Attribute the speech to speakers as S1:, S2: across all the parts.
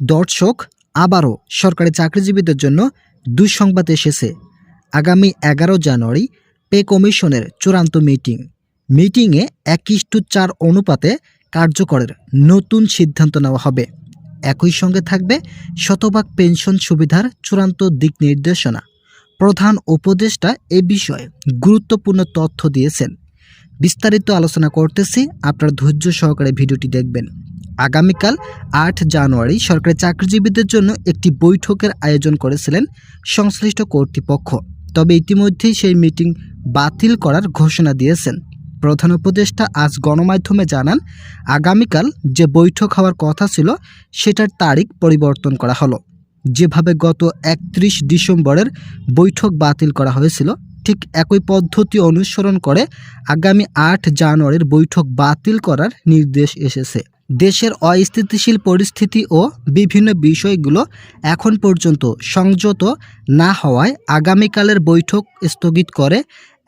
S1: দর্শক আবারও সরকারি চাকরিজীবীদের জন্য দুঃসংবাদ এসেছে। আগামী এগারো জানুয়ারি পে কমিশনের চূড়ান্ত মিটিং। মিটিংয়ে একিশ টু চার অনুপাতে কার্যকরের নতুন সিদ্ধান্ত নেওয়া হবে। একই সঙ্গে থাকবে শতভাগ পেনশন সুবিধার চূড়ান্ত দিক নির্দেশনা। প্রধান উপদেষ্টা এ বিষয়ে গুরুত্বপূর্ণ তথ্য দিয়েছেন। বিস্তারিত আলোচনা করতেছি, আপনার ধৈর্য সহকারে ভিডিওটি দেখবেন। আগামীকাল আট জানুয়ারি সরকারি চাকরিজীবীদের জন্য একটি বৈঠকের আয়োজন করেছিলেন সংশ্লিষ্ট কর্তৃপক্ষ। তবে ইতিমধ্যেই সেই মিটিং বাতিল করার ঘোষণা দিয়েছেন। প্রধান উপদেষ্টা আজ গণমাধ্যমে জানান, আগামীকাল যে বৈঠক হওয়ার কথা ছিল, সেটার তারিখ পরিবর্তন করা হলো। যেভাবে গত একত্রিশ ডিসেম্বরের বৈঠক বাতিল করা হয়েছিল, ঠিক একই পদ্ধতি অনুসরণ করে আগামী আট জানুয়ারির বৈঠক বাতিল করার নির্দেশ এসেছে। দেশের অস্থিতিশীল পরিস্থিতি ও বিভিন্ন বিষয়গুলো এখন পর্যন্ত সংযত না হওয়ায় আগামীকালের বৈঠক স্থগিত করে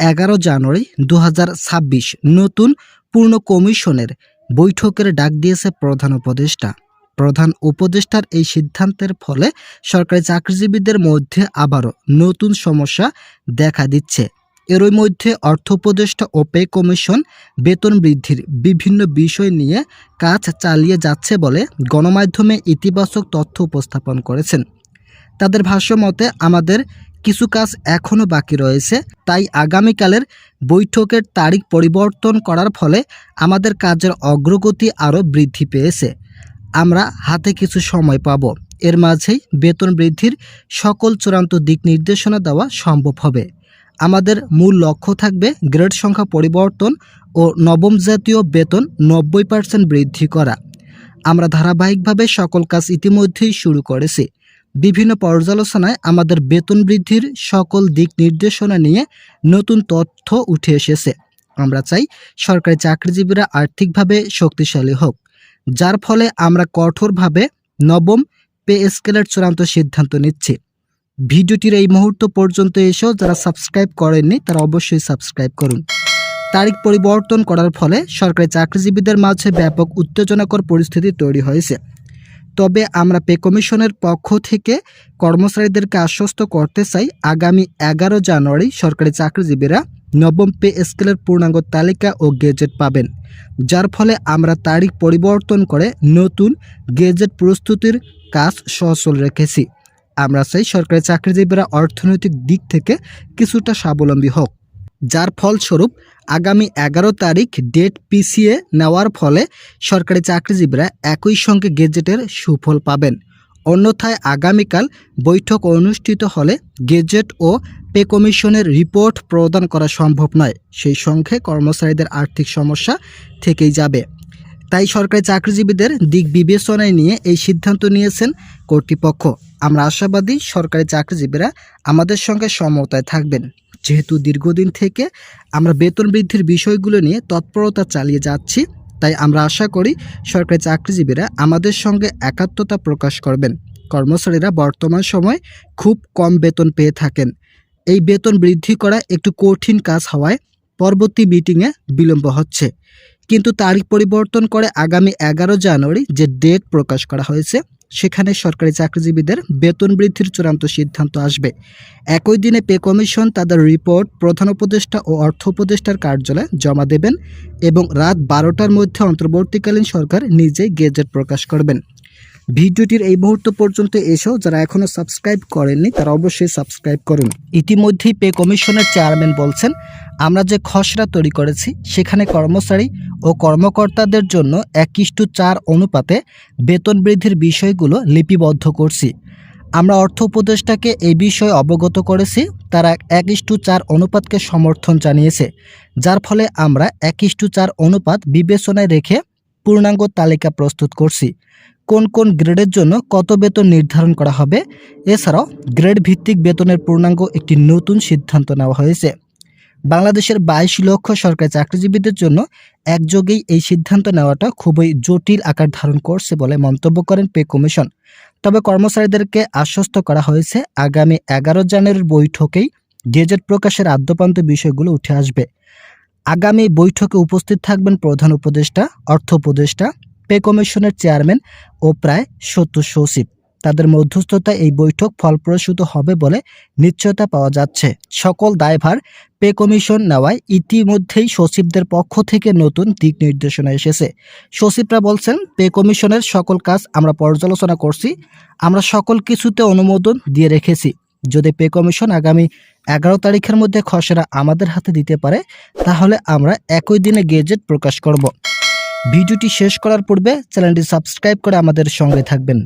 S1: এগারো জানুয়ারি দু হাজার ছাব্বিশ নতুন পূর্ণ কমিশনের বৈঠকের ডাক দিয়েছে প্রধান উপদেষ্টা। প্রধান উপদেষ্টার এই সিদ্ধান্তের ফলে সরকারি চাকরিজীবীদের মধ্যে আবারও নতুন সমস্যা দেখা দিচ্ছে। এরই মধ্যে অর্থ উপদেষ্টা ও পে কমিশন বেতন বৃদ্ধির বিভিন্ন বিষয় নিয়ে কাজ চালিয়ে যাচ্ছে বলে গণমাধ্যমে ইতিবাচক তথ্য উপস্থাপন করেছেন। তাদের ভাষ্য মতে, আমাদের কিছু কাজ এখনও বাকি রয়েছে, তাই আগামীকালের বৈঠকের তারিখ পরিবর্তন করার ফলে আমাদের কাজের অগ্রগতি আরও বৃদ্ধি পেয়েছে। আমরা হাতে কিছু সময় পাব। এর মাঝেই বেতন বৃদ্ধির সকল চূড়ান্ত দিক নির্দেশনা দেওয়া সম্ভব হবে। আমাদের মূল লক্ষ্য থাকবে গ্রেড সংখ্যা পরিবর্তন ও নবম জাতীয় বেতন নব্বই পার্সেন্ট বৃদ্ধি করা। আমরা ধারাবাহিকভাবে সকল কাজ ইতিমধ্যেই শুরু করেছি। বিভিন্ন পর্যালোচনায় আমাদের বেতন বৃদ্ধির সকল দিক নির্দেশনা নিয়ে নতুন তথ্য উঠে এসেছে। আমরা চাই সরকারি চাকরিজীবীরা আর্থিকভাবে শক্তিশালী হোক, যার ফলে আমরা কঠোরভাবে নবম পে স্কেলের চূড়ান্ত সিদ্ধান্ত নিচ্ছি। ভিডিওটির এই মুহূর্ত পর্যন্ত এসেও যারা সাবস্ক্রাইব করেননি, তারা অবশ্যই সাবস্ক্রাইব করুন। তারিখ পরিবর্তন করার ফলে সরকারি চাকরিজীবীদের মাঝে ব্যাপক উত্তেজনাকর পরিস্থিতি তৈরি হয়েছে। তবে আমরা পে কমিশনের পক্ষ থেকে কর্মচারীদেরকে আশ্বস্ত করতে চাই, আগামী এগারো জানুয়ারি সরকারি চাকরিজীবীরা নবম পে স্কেলের পূর্ণাঙ্গ তালিকা ও গেজেট পাবেন। যার ফলে আমরা তারিখ পরিবর্তন করে নতুন গেজেট প্রস্তুতির কাজ সচল রেখেছি। আমরা চাই সরকারি চাকরিজীবীরা অর্থনৈতিক দিক থেকে কিছুটা স্বাবলম্বী হোক। যার ফলস্বরূপ আগামী এগারো তারিখ ডেট পিছিয়ে নেওয়ার ফলে সরকারি চাকরিজীবীরা একই সঙ্গে গেজেটের সুফল পাবেন। অন্যথায় আগামীকাল বৈঠক অনুষ্ঠিত হলে গেজেট ও পে কমিশনের রিপোর্ট প্রদান করা সম্ভব নয়। সেই সঙ্গে কর্মচারীদের আর্থিক সমস্যা থেকেই যাবে। তাই সরকারি চাকরিজীবীদের দিক বিবেচনায় নিয়ে এই সিদ্ধান্ত নিয়েছেন কর্তৃপক্ষ। আমরা আশাবাদী সরকারি চাকরিজীবীরা আমাদের সঙ্গে সমতায় থাকবেন। যেহেতু দীর্ঘদিন থেকে আমরা বেতন বৃদ্ধির বিষয়গুলো নিয়ে তৎপরতা চালিয়ে যাচ্ছি, তাই আমরা আশা করি সরকারি চাকরিজীবীরা আমাদের সঙ্গে একাত্মতা প্রকাশ করবেন। কর্মচারীরা বর্তমান সময় খুব কম বেতন পেয়ে থাকেন। এই বেতন বৃদ্ধি করা একটু কঠিন কাজ হওয়ায় পরবর্তী মিটিংয়ে বিলম্ব হচ্ছে। কিন্তু তারিখ পরিবর্তন করে আগামী এগারো জানুয়ারি যে ডেট প্রকাশ করা হয়েছে সেখানে সরকারি চাকরিজীবীদের বেতন বৃদ্ধির চূড়ান্ত সিদ্ধান্ত আসবে। একই দিনে পে কমিশন তাদের রিপোর্ট প্রধান উপদেষ্টা ও অর্থ উপদেষ্টার কার্যালয়ে জমা দেবেন এবং রাত বারোটার মধ্যে অন্তর্বর্তীকালীন সরকার নিজেই গেজেট প্রকাশ করবেন। ভিডিওটির এই মুহূর্ত পর্যন্ত এসেও যারা এখনও সাবস্ক্রাইব করেননি, তারা অবশ্যই সাবস্ক্রাইব করুন। ইতিমধ্যেই পে কমিশনের চেয়ারম্যান বলছেন, আমরা যে খসড়া তৈরি করেছি, সেখানে কর্মচারী ও কর্মকর্তাদের জন্য এক ইস্টু চার অনুপাতে বেতন বৃদ্ধির বিষয়গুলো লিপিবদ্ধ করছি। আমরা অর্থ উপদেষ্টাকে এই বিষয়ে অবগত করেছি, তারা এক ইস্টু চার অনুপাতকে সমর্থন জানিয়েছে, যার ফলে আমরা এক ইস্টু চার অনুপাত বিবেচনায় রেখে পূর্ণাঙ্গ তালিকা প্রস্তুত করছি। কোন কোন গ্রেডের জন্য কত বেতন নির্ধারণ করা হবে? এছাড়াও গ্রেড ভিত্তিক বেতনের পূর্ণাঙ্গ একটি নতুন সিদ্ধান্ত নেওয়া হয়েছে। বাংলাদেশের বাইশ লক্ষ সরকারি চাকরিজীবীদের জন্য একযোগেই এই সিদ্ধান্ত নেওয়াটা খুবই জটিল আকার ধারণ করছে বলে মন্তব্য করেন পে কমিশন। তবে কর্মচারীদেরকে আশ্বস্ত করা হয়েছে, আগামী এগারো জানুয়ারির বৈঠকেই গেজেট প্রকাশের আদ্যপান্ত বিষয়গুলো উঠে আসবে। আগামী বৈঠকে উপস্থিত থাকবেন প্রধান উপদেষ্টা, অর্থ উপদেষ্টা, পে কমিশনের চেয়ারম্যান ও প্রায় সত্তর সচিব। তাদের মধ্যস্থতায় এই বৈঠক ফলপ্রসূত হবে বলে নিশ্চয়তা পাওয়া যাচ্ছে। সকল দায়ভার পে কমিশন নেওয়ায় ইতিমধ্যেই সচিবদের পক্ষ থেকে নতুন দিক নির্দেশনা এসেছে। সচিবরা বলছেন, পে কমিশনের সকল কাজ আমরা পর্যালোচনা করছি, আমরা সকল কিছুতে অনুমোদন দিয়ে রেখেছি। যদি পে কমিশন আগামী এগারো তারিখের মধ্যে খসড়া আমাদের হাতে দিতে পারে, তাহলে আমরা একই দিনে গেজেট প্রকাশ করব। ভিডিওটি শেষ করার পূর্বে চ্যানেলটি সাবস্ক্রাইব করে আমাদের সঙ্গে থাকবেন।